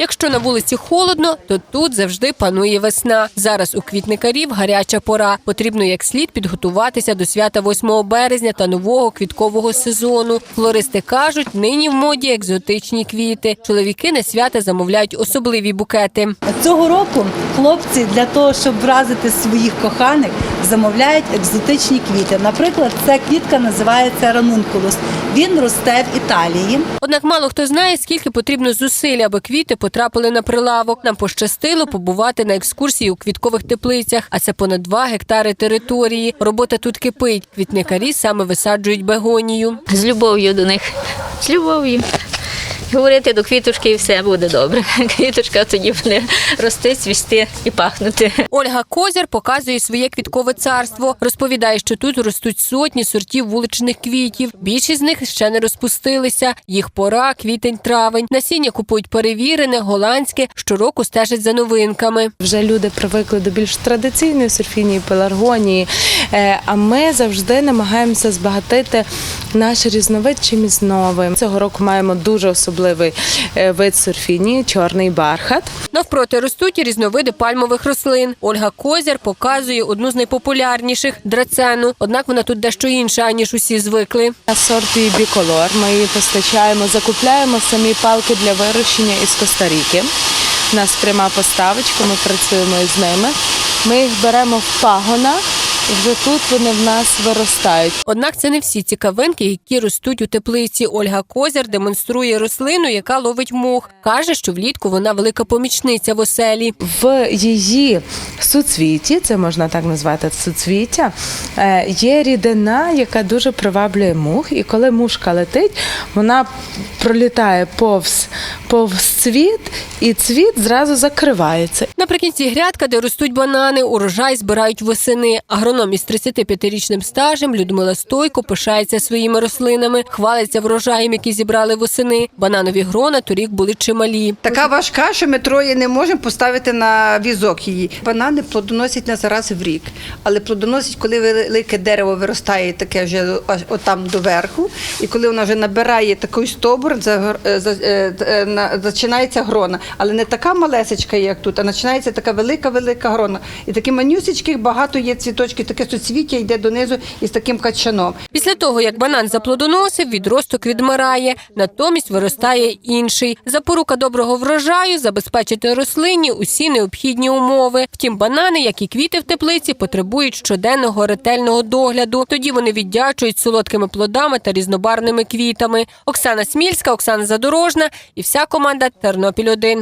Якщо на вулиці холодно, то тут завжди панує весна. Зараз у квітникарів гаряча пора. Потрібно як слід підготуватися до свята 8 березня та нового квіткового сезону. Флористи кажуть, нині в моді екзотичні квіти. Чоловіки на свята замовляють особливі букети. Цього року хлопці для того, щоб вразити своїх коханих, замовляють екзотичні квіти. Наприклад, ця квітка називається ранункулус. Він росте в Італії. Однак мало хто знає, скільки потрібно зусиль, аби квіти потрапили на прилавок. Нам пощастило побувати на екскурсії у квіткових теплицях, а це понад 2 гектари території. Робота тут кипить. Квітникарі саме висаджують бегонію. з любов'ю до них. З любов'ю. Говорити до квіточки і все буде добре. Квіточка тоді буде рости, цвісти і пахнути. Ольга Козір показує своє квіткове царство. Розповідає, що тут ростуть сотні сортів вуличних квітів. Більшість з них ще не розпустилися. Їх пора, квітень-травень. Насіння купують перевірене, голландське. Щороку стежать за новинками. Вже люди привикли до більш традиційної сурфінії, пеларгонії. Е, А ми завжди намагаємося збагатити наш різновид чимось новим. Цього року маємо дуже особливий е, вид сурфінії чорний бархат. Навпроти ростуть і різновиди пальмових рослин. Ольга Козір показує одну з найпопулярніших драцену. Однак вона тут дещо інша, аніж усі звикли. Сорт її біколор. Ми її постачаємо, закупляємо самі палки для вирощення із Коста-Ріки. У нас пряма поставочка, ми працюємо із ними. Ми їх беремо в пагонах, вже тут вони в нас виростають. Однак це не всі цікавинки, які ростуть у теплиці. Ольга Козір демонструє рослину, яка ловить мух. Каже, що влітку вона велика помічниця в оселі. В її суцвіті, це можна так назвати суцвіття, е, є рідина, яка дуже приваблює мух. І коли мушка летить, вона пролітає повз, повз цвіт, і цвіт зразу закривається. Наприкінці грядка, де ростуть банани, урожай збирають восени. Агроном із 35-річним стажем Людмила Стойко пишається своїми рослинами, хвалиться врожаєм, які зібрали восени. Бананові грона торік були чималі. Така важка, що ми троє не можемо поставити на візок її. Банани плодоносять нас раз в рік, але плодоносять, коли велике дерево виростає таке вже аж отам доверху, і коли вона вже набирає такий стовбур, за- е, е, е, на- починається грона. Але не така малесечка, як тут, а починається така велика-велика грона. І такі манюсечки багато є цвіточки, таке суцвіття йде донизу із таким качаном. Після того, як банан заплодоносив, відросток відмирає, натомість виростає інший. Запорука доброго врожаю забезпечити рослині усі необхідні умови. Втім, банани, як і квіти в теплиці, потребують щоденного ретельного догляду. Тоді вони віддячують солодкими плодами та різнобарвними квітами. Оксана Смільська, Оксана Задорожна і вся команда Тернопіль 1